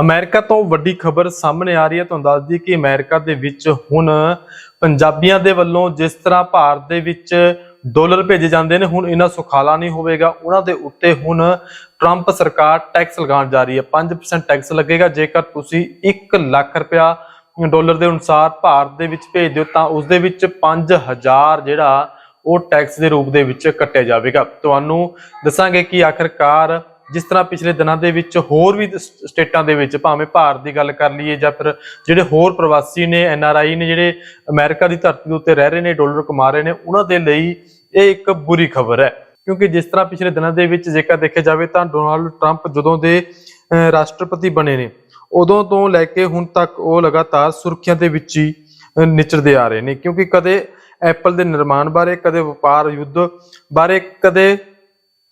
America ਤੋਂ ਵੱਡੀ ਖਬਰ ਸਾਹਮਣੇ ਆ ਰਹੀ ਹੈ। ਤੁਹਾਨੂੰ ਦੱਸ ਦਈਏ ਕਿ ਅਮਰੀਕਾ ਦੇ ਵਿੱਚ ਹੁਣ ਪੰਜਾਬੀਆਂ ਦੇ ਵੱਲੋਂ ਜਿਸ ਤਰ੍ਹਾਂ ਭਾਰਤ ਦੇ ਵਿੱਚ ਡਾਲਰ ਭੇਜੇ ਜਾਂਦੇ ਨੇ, ਹੁਣ ਇਹਨਾਂ ਸੁਖਾਲਾ ਨਹੀਂ ਹੋਵੇਗਾ। ਉਹਨਾਂ ਦੇ ਉੱਤੇ ਹੁਣ ਟਰੰਪ ਸਰਕਾਰ ਟੈਕਸ ਲਗਾਉਣ ਜਾ ਰਹੀ ਹੈ। 5% ਟੈਕਸ ਲੱਗੇਗਾ। ਜੇਕਰ ਤੁਸੀਂ 1 ਲੱਖ ਰੁਪਇਆ ਡਾਲਰ ਦੇ ਅਨੁਸਾਰ ਭਾਰਤ ਦੇ ਵਿੱਚ ਭੇਜ ਦਿਓ, ਤਾਂ ਉਸ ਦੇ ਵਿੱਚ 5000 ਜਿਹੜਾ ਉਹ ਟੈਕਸ ਦੇ ਰੂਪ ਦੇ ਵਿੱਚ ਕੱਟਿਆ ਜਾਵੇਗਾ। ਤੁਹਾਨੂੰ ਦੱਸਾਂਗੇ ਕਿ ਆਖਰਕਾਰ ਜਿਸ ਤਰ੍ਹਾਂ ਪਿਛਲੇ ਦਿਨਾਂ ਦੇ ਵਿੱਚ ਹੋਰ ਵੀ ਸ- ਸਟੇਟਾਂ ਦੇ ਵਿੱਚ ਭਾਵੇਂ ਭਾਰਤ ਦੀ ਗੱਲ ਕਰ ਲਈਏ ਜਾਂ ਫਿਰ ਜਿਹੜੇ ਹੋਰ ਪ੍ਰਵਾਸੀ ਨੇ ਐਨ ਆਰ ਆਈ ਨੇ ਜਿਹੜੇ ਅਮਰੀਕਾ ਦੀ ਧਰਤੀ ਦੇ ਉੱਤੇ ਰਹਿ ਰਹੇ ਨੇ ਡਾਲਰ ਕਮਾ ਰਹੇ ਨੇ ਉਹਨਾਂ ਦੇ ਲਈ ਇਹ ਇੱਕ ਬੁਰੀ ਖਬਰ ਹੈ। ਕਿਉਂਕਿ ਜਿਸ ਤਰ੍ਹਾਂ ਪਿਛਲੇ ਦਿਨਾਂ ਦੇ ਵਿੱਚ ਜੇਕਰ ਦੇਖਿਆ ਜਾਵੇ ਤਾਂ ਡੋਨਾਲਡ ਟਰੰਪ ਜਦੋਂ ਦੇ ਰਾਸ਼ਟਰਪਤੀ ਬਣੇ ਨੇ ਉਦੋਂ ਤੋਂ ਲੈ ਕੇ ਹੁਣ ਤੱਕ ਉਹ ਲਗਾਤਾਰ ਸੁਰਖੀਆਂ ਦੇ ਵਿੱਚ ਹੀ ਅਹ, ਨਿਚਰਦੇ ਆ ਰਹੇ ਨੇ। ਕਿਉਂਕਿ ਕਦੇ ਐਪਲ ਦੇ ਨਿਰਮਾਣ ਬਾਰੇ ਕਦੇ ਵਪਾਰ ਯੁੱਧ ਬਾਰੇ ਕਦੇ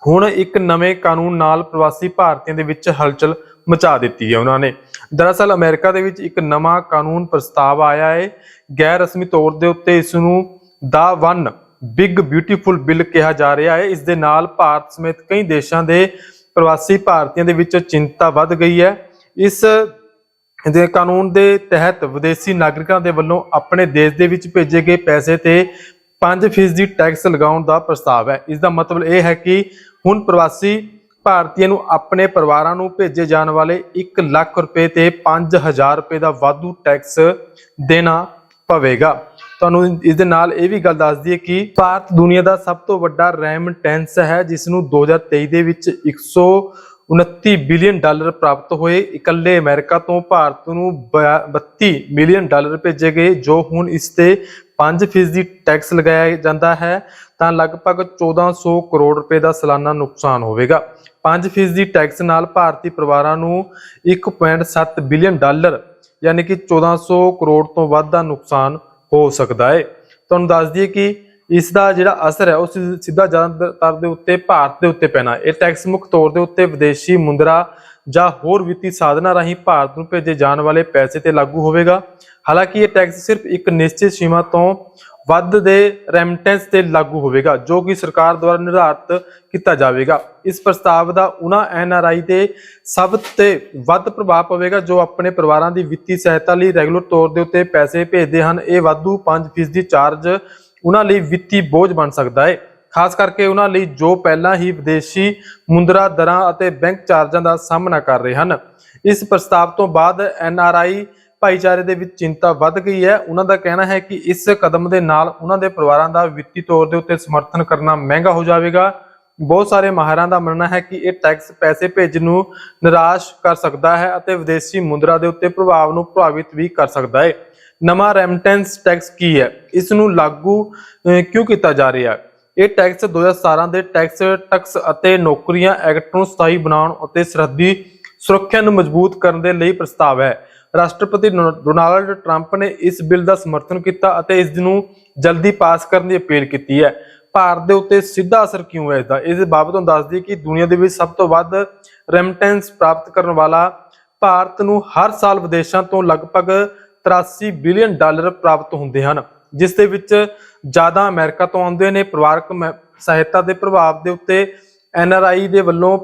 ਹੁਣ ਇੱਕ ਨਵੇਂ ਕਾਨੂੰਨ ਨਾਲ ਪ੍ਰਵਾਸੀ ਭਾਰਤੀਆਂ ਦੇ ਵਿੱਚ ਹਲਚਲ ਮਚਾ ਦਿੱਤੀ ਹੈ ਉਹਨਾਂ ਨੇ। ਦਰਅਸਲ ਅਮਰੀਕਾ ਦੇ ਵਿੱਚ ਇੱਕ ਨਵਾਂ ਕਾਨੂੰਨ ਪ੍ਰਸਤਾਵ ਆਇਆ ਹੈ। ਗੈਰ ਰਸਮੀ ਤੌਰ ਦੇ ਉੱਤੇ ਇਸ ਨੂੰ ਦਾ ਵਨ ਬਿਗ ਬਿਊਟੀਫੁਲ ਬਿੱਲ ਕਿਹਾ ਜਾ ਰਿਹਾ ਹੈ। ਇਸ ਦੇ ਨਾਲ ਭਾਰਤ ਸਮੇਤ ਕਈ ਦੇਸ਼ਾਂ ਦੇ ਪ੍ਰਵਾਸੀ ਭਾਰਤੀਆਂ ਦੇ ਵਿੱਚ ਚਿੰਤਾ ਵੱਧ ਗਈ ਹੈ। ਇਸ ਦੇ ਕਾਨੂੰਨ ਦੇ ਤਹਿਤ ਵਿਦੇਸ਼ੀ ਨਾਗਰਿਕਾਂ ਦੇ ਵੱਲੋਂ ਆਪਣੇ ਦੇਸ਼ ਦੇ ਵਿੱਚ ਭੇਜੇ ਗਏ ਪੈਸੇ ਤੇ 5% ਦੀ ਟੈਕਸ ਲਗਾਉਣ ਦਾ ਪ੍ਰਸਤਾਵ ਹੈ। ਇਸ ਦਾ ਮਤਲਬ ਇਹ ਹੈ ਕਿ ਹੁਣ ਪ੍ਰਵਾਸੀ ਭਾਰਤੀਆਂ ਨੂੰ ਆਪਣੇ ਪਰਿਵਾਰਾਂ ਨੂੰ ਭੇਜੇ ਜਾਣ ਵਾਲੇ 1 ਲੱਖ ਰੁਪਏ ਤੇ 5000 ਰੁਪਏ ਦਾ ਵਾਧੂ ਟੈਕਸ ਦੇਣਾ ਪਵੇਗਾ। ਤੁਹਾਨੂੰ ਇਸ ਦੇ ਨਾਲ ਇਹ ਵੀ ਗੱਲ ਦੱਸ ਦਈਏ ਕਿ ਭਾਰਤ ਦੁਨੀਆ ਦਾ ਸਭ ਤੋਂ ਵੱਡਾ ਰੈਮਟੈਂਸ ਹੈ ਜਿਸ ਨੂੰ 2023 ਦੇ ਵਿੱਚ 129 ਬਿਲੀਅਨ ਡਾਲਰ ਪ੍ਰਾਪਤ ਹੋਏ। ਇਕੱਲੇ ਅਮਰੀਕਾ ਤੋਂ ਭਾਰਤ ਨੂੰ ਬ- 32 ਮਿਲੀਅਨ ਡਾਲਰ ਭੇਜੇ ਗਏ, ਜੋ ਹੁਣ ਇਸ ਤੇ 5% ਟੈਕਸ ਲਗਾਇਆ ਜਾਂਦਾ ਹੈ, ਤਾਂ ਲਗਭਗ 1400 ਕਰੋੜ ਰੁਪਏ ਦਾ ਸਾਲਾਨਾ ਨੁਕਸਾਨ ਹੋਵੇਗਾ। 5% ਟੈਕਸ ਨਾਲ ਭਾਰਤੀ ਪਰਿਵਾਰਾਂ ਨੂੰ 1.7 ਬਿਲੀਅਨ ਡਾਲਰ, ਯਾਨੀ ਕਿ 1400 ਕਰੋੜ ਤੋਂ ਵੱਧ ਦਾ ਨੁਕਸਾਨ ਹੋ ਸਕਦਾ ਹੈ। ਤੁਹਾਨੂੰ ਦੱਸ ਦਈਏ ਕਿ ਇਸ ਦਾ ਜਿਹੜਾ ਅਸਰ ਹੈ ਉਹ ਸਿ- ਸਿੱਧਾ ਜ਼ਿਆਦਾਤਰ ਦੇ ਉੱਤੇ, ਭਾਰਤ ਦੇ ਉੱਤੇ ਪੈਣਾ ਇਹ ਟੈਕਸ ਮੁੱਖ ਤੌਰ ਦੇ ਉੱਤੇ ਵਿਦੇਸ਼ੀ ਮੁੰਦਰਾ ਜਾਂ ਹੋਰ ਵਿੱਤੀ ਸਾਧਨਾਂ ਰਾਹੀਂ ਭਾਰਤ ਨੂੰ ਭੇਜੇ ਜਾਣ ਵਾਲੇ ਪੈਸੇ ਤੇ ਲਾਗੂ ਹੋਵੇਗਾ। ਹਾਲਾਂਕਿ ਇਹ ਟੈਕਸ ਸਿਰਫ ਇੱਕ ਨਿਸ਼ਚਿਤ ਸੀਮਾ ਤੋਂ ਵੱਧ ਦੇ ਰੈਮਟੈਂਸ ਤੇ ਲਾਗੂ ਹੋਵੇਗਾ, ਜੋ ਕਿ ਸਰਕਾਰ ਦੁਆਰਾ ਨਿਰਧਾਰਤ ਕੀਤਾ ਜਾਵੇਗਾ। ਇਸ ਪ੍ਰਸਤਾਵ ਦਾ ਉਹਨਾਂ ਐਨਆਰਆਈ ਤੇ ਸਭ ਤੇ ਵੱਧ ਪ੍ਰਭਾਵ ਪਵੇਗਾ, ਜੋ ਆਪਣੇ ਪਰਿਵਾਰਾਂ ਦੀ ਵਿੱਤੀ ਸਹਾਇਤਾ ਲਈ ਰੈਗੂਲਰ ਤੌਰ ਦੇ ਉੱਤੇ ਪੈਸੇ ਭੇਜਦੇ ਹਨ। ਇਹ ਵਾਧੂ 5% ਚਾਰਜ ਉਹਨਾਂ ਲਈ ਵਿੱਤੀ ਬੋਝ ਬਣ ਸਕਦਾ ਹੈ ਖਾਸ ਕਰਕੇ ਉਹਨਾਂ ਲਈ ਜੋ ਪਹਿਲਾਂ ਹੀ ਵਿਦੇਸ਼ੀ ਮੁੰਦਰਾ ਦਰਾਂ ਅਤੇ ਬੈਂਕ ਚਾਰਜਾਂ ਦਾ ਸਾਹਮਣਾ ਕਰ ਰਹੇ ਹਨ। ਇਸ ਪ੍ਰਸਤਾਵ ਤੋਂ ਬਾਅਦ ਐਨਆਰਆਈ ਭਾਈਚਾਰੇ ਦੇ ਵਿੱਚ ਚਿੰਤਾ ਵੱਧ ਗਈ ਹੈ। ਉਹਨਾਂ ਦਾ ਕਹਿਣਾ ਹੈ ਕਿ ਇਸ ਕਦਮ ਦੇ ਨਾਲ ਉਹਨਾਂ ਦੇ ਪਰਿਵਾਰਾਂ ਦਾ ਵਿੱਤੀ ਤੌਰ ਦੇ ਉੱਤੇ ਸਮਰਥਨ ਕਰਨਾ ਮਹਿੰਗਾ ਹੋ ਜਾਵੇਗਾ। ਬਹੁਤ ਸਾਰੇ ਮਾਹਿਰਾਂ ਦਾ ਮੰਨਣਾ ਹੈ ਕਿ ਇਹ ਟੈਕਸ ਪੈਸੇ ਭੇਜਣ ਨੂੰ ਨਿਰਾਸ਼ ਕਰ ਸਕਦਾ ਹੈ ਅਤੇ ਵਿਦੇਸ਼ੀ ਮੁੰਦਰਾ ਦੇ ਉੱਤੇ ਪ੍ਰਭਾਵ ਨੂੰ ਪ੍ਰਭਾਵਿਤ ਵੀ ਕਰ ਸਕਦਾ ਹੈ ਨਵਾਂ ਰੈਮਟੈਂਸ ਟੈਕਸ ਕੀ ਹੈ? ਇਸ ਨੂੰ ਲਾਗੂ ਕਿਉਂ ਕੀਤਾ ਜਾ ਰਿਹਾ? ਹੈ ਇਹ ਟੈਕਸ 2017 ਦੇ ਟੈਕਸ ਟੈਕਸ ਅਤੇ ਨੌਕਰੀਆਂ ਐਕਟ ਨੂੰ ਸਥਾਈ ਬਣਾਉਣ ਅਤੇ ਸਰਹੱਦੀ ਸੁਰੱਖਿਆ ਨੂੰ ਮਜ਼ਬੂਤ ਕਰਨ ਦੇ ਲਈ ਪ੍ਰਸਤਾਵ ਹੈ। ਰਾਸ਼ਟਰਪਤੀ ਡੋਨਾਲਡ ਟਰੰਪ ਨੇ ਇਸ ਬਿੱਲ ਦਾ ਸਮਰਥਨ ਕੀਤਾ ਅਤੇ ਇਸ ਨੂੰ ਜਲਦੀ ਪਾਸ ਕਰਨ ਦੀ ਅਪੀਲ ਕੀਤੀ ਹੈ। ਭਾਰਤ ਦੇ ਉੱਤੇ ਸਿੱਧਾ ਅਸਰ ਕਿਉਂ ਹੈ ਇਸ ਦਾ ਇਸ ਦੇ ਬਾਬਤ ਤੁਹਾਨੂੰ ਦੱਸ ਦਈਏ ਕਿ ਦੁਨੀਆ ਦੇ ਵਿੱਚ ਸਭ ਤੋਂ ਵੱਧ ਰੈਮਟੈਂਸ ਪ੍ਰਾਪਤ ਕਰਨ ਵਾਲਾ ਭਾਰਤ ਨੂੰ ਹਰ ਸਾਲ ਵਿਦੇਸ਼ਾਂ ਤੋਂ ਲਗਭਗ 83 ਬਿਲੀਅਨ ਡਾਲਰ ਪ੍ਰਾਪਤ ਹੁੰਦੇ ਹਨ, ਜਿਸ ਦੇ ਵਿੱਚ ਜ਼ਿਆਦਾ ਅਮਰੀਕਾ ਤੋਂ ਆਉਂਦੇ ਨੇ, ਪਰਿਵਾਰਕ ਮੈ- ਸਹਾਇਤਾ ਦੇ ਪ੍ਰਭਾਵ ਦੇ ਉੱਤੇ ਐਨ ਆਰ ਆਈ ਦੇ ਵੱਲੋਂ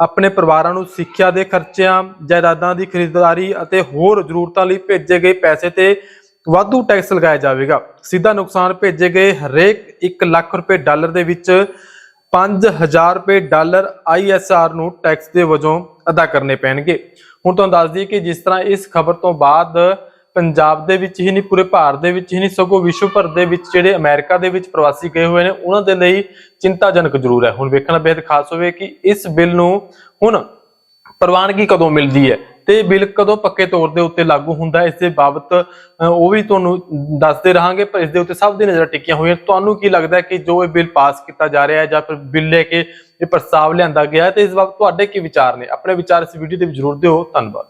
ਆਪਣੇ ਪਰਿਵਾਰਾਂ ਨੂੰ ਸਿੱਖਿਆ ਦੇ ਖਰਚਿਆਂ, ਜਾਇਦਾਦਾਂ ਦੀ ਖਰੀਦਦਾਰੀ ਅਤੇ ਹੋਰ ਜ਼ਰੂਰਤਾਂ ਲਈ ਭੇਜੇ ਗਏ ਪੈਸੇ ਤੇ ਵਾਧੂ ਟੈਕਸ ਲਗਾਇਆ ਜਾਵੇਗਾ। ਸਿੱਧਾ ਨੁਕਸਾਨ ਭੇਜੇ ਗਏ ਹਰੇਕ 1 ਲੱਖ ਰੁਪਏ ਡਾਲਰ ਦੇ ਵਿੱਚ 5000 ਰੁਪਏ ਡਾਲਰ ਆਈਐਸਆਰ ਨੂੰ ਟੈਕਸ ਦੇ ਵਜੋਂ ਅਦਾ ਕਰਨੇ ਪੈਣਗੇ। ਹੁਣ ਤੁਹਾਨੂੰ ਦੱਸ ਦਈਏ ਕਿ ਜਿਸ ਤਰ੍ਹਾਂ ਇਸ ਖਬਰ ਤੋਂ ਬਾਅਦ ਪੰਜਾਬ ਦੇ ਵਿੱਚ ਹੀ ਨਹੀਂ, ਪੂਰੇ ਭਾਰਤ ਦੇ ਵਿੱਚ ਹੀ ਨਹੀਂ, ਸਗੋਂ ਵਿਸ਼ਵ ਭਰ ਦੇ ਵਿੱਚ ਜਿਹੜੇ ਅਮਰੀਕਾ ਦੇ ਵਿੱਚ ਪ੍ਰਵਾਸੀ ਗਏ ਹੋਏ ਨੇ, ਉਹਨਾਂ ਦੇ ਲਈ ਚਿੰਤਾਜਨਕ ਜ਼ਰੂਰ ਹੈ। ਹੁਣ ਵੇਖਣਾ ਬੇहद ਖਾਸ ਹੋਵੇ ਕਿ ਇਸ ਬਿੱਲ ਨੂੰ ਹੁਣ ਪ੍ਰਵਾਨਗੀ ਕਦੋਂ ਮਿਲਦੀ ਹੈ ਤੇ ਬਿੱਲ ਕਦੋਂ ਪੱਕੇ ਤੌਰ ਦੇ ਉੱਤੇ ਲਾਗੂ ਹੁੰਦਾ ਇਸ ਦੇ ਬਾਬਤ ਉਹ ਵੀ ਤੁਹਾਨੂੰ ਦੱਸਦੇ ਰਹਾਂਗੇ, ਪਰ ਇਸ ਦੇ ਉੱਤੇ ਸਭ ਦੀ ਨਜ਼ਰ ਟਿਕੀਆਂ ਹੋਈਆਂ ਤੁਹਾਨੂੰ ਕੀ ਲੱਗਦਾ ਹੈ ਕਿ ਜੋ ਇਹ ਬਿੱਲ ਪਾਸ ਕੀਤਾ ਜਾ ਰਿਹਾ ਹੈ ਜਾਂ ਫਿਰ ਬਿੱਲ ਲੈ ਕੇ ਇਹ ਪ੍ਰਸਤਾਵ ਲਿਆਂਦਾ ਗਿਆ ਹੈ, ਤੇ ਇਸ ਬਾਬਤ ਤੁਹਾਡੇ ਕੀ ਵਿਚਾਰ ਨੇ? ਆਪਣੇ ਵਿਚਾਰ ਇਸ ਵੀਡੀਓ ਦੇ ਵਿੱਚ ਜ਼ਰੂਰ ਦਿਓ। ਧੰਨਵਾਦ।